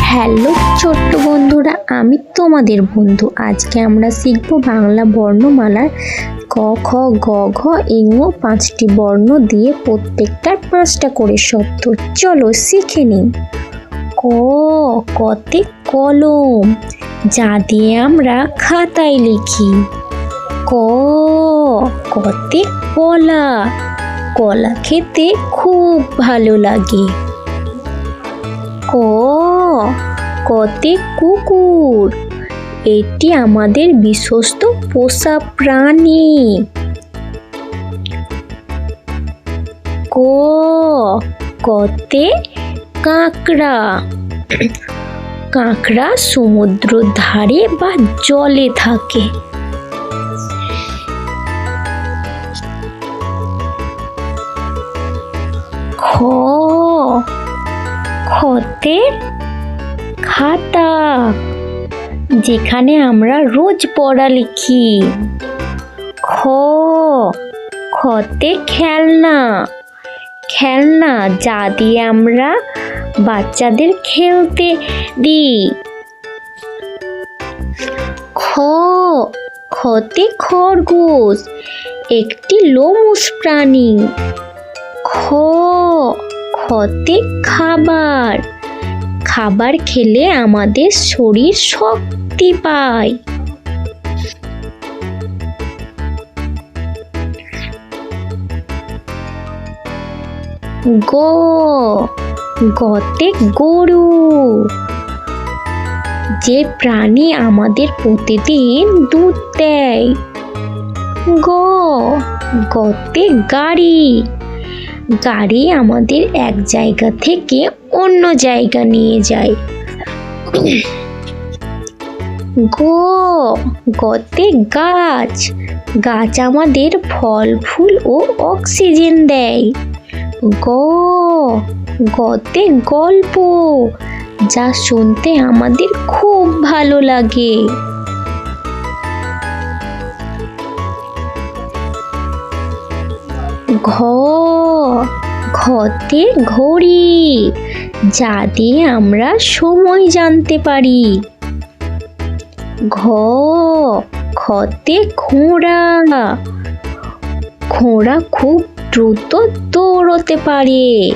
Hello ছোট্ট বন্ধুরা, আমি তোমাদের বন্ধু। আজকে আমরা শিখব বাংলা বর্ণমালার ক, খ, গ, ঘ, ইং ও পাঁচটি বর্ণ দিয়ে প্রত্যেকটার পাঁচটা করে শব্দ। চলো শিখে নিই। ক, কতে কলম, যা দিয়ে আমরা খাতায় লিখি। ক, কতে কলা কলা খেতে খুব ভালো লাগে। ক কতে কুকুর। এটি আমাদের বিশ্বস্ত পোষা প্রাণী। ক, কতে কাঁকড়া। কাঁকড়া সমুদ্র ধারে বা জলে থাকে। খতে খাতা, যেখানে আমরা রোজ পড়া লিখি। খ, খতে খেলনা। খেলনা যা দিয়ে আমরা বাচ্চাদের খেলতে দিই। খ, খতে খরগোশ, একটি লোমুস প্রাণী। খ, খতে খাবার। খাবার খেলে আমাদের শরীর শক্তি পায়। গ, গতে গরু। যে প্রাণী আমাদের প্রতিদিন দুধ দেয়। গ, গতে গাড়ি। গাড়ি আমাদের এক জায়গা থেকে অন্য জায়গা নিয়ে যায়। গো, গতে গাছ। গাছ আমাদের ফল, ফুল ও অক্সিজেন দেয়। গ, গতে গল্প যা শুনতে আমাদের খুব ভালো লাগে। ঘ ঘতে ঘড়ি, যা দিয়ে আমরা সময় জানতে পারি। ঘ, খতে ঘোড়া ঘোড়া খুব দ্রুত দৌড়তে পারে।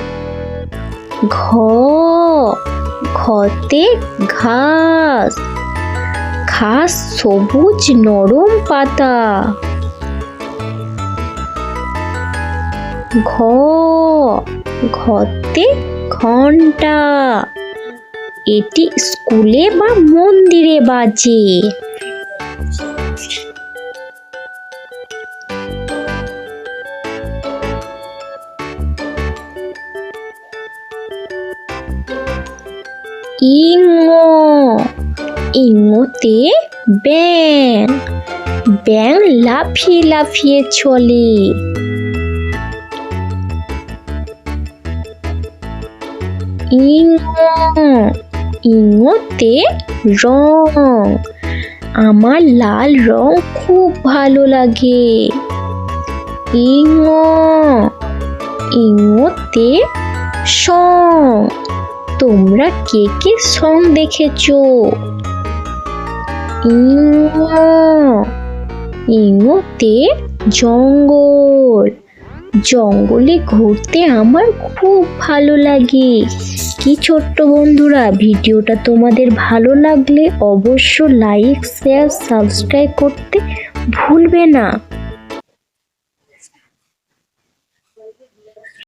ঘ ঘতে ঘাস। ঘাস সবুজ নরম পাতা। ঘ, ঘতে ঘণ্টা এটি স্কুলে বা মন্দিরে বাজে। ইঙ ইঙতে ব্যাং ব্যাং লাফিয়ে লাফিয়ে চলে। ইং ইঙতে রং। আমার লাল রং খুব ভালো লাগে। ইঙ ইঙতে সং। তোমরা কে কে সং দেখেছ? ইঙ ইঙতে জঙ্গল। জঙ্গলে ঘুরতে আমার খুব ভালো লাগে। কি ছোট্ট বন্ধুরা, ভিডিওটা তোমাদের ভালো লাগলে অবশ্য লাইক শেয়ার সাবস্ক্রাইব করতে ভুলবে না।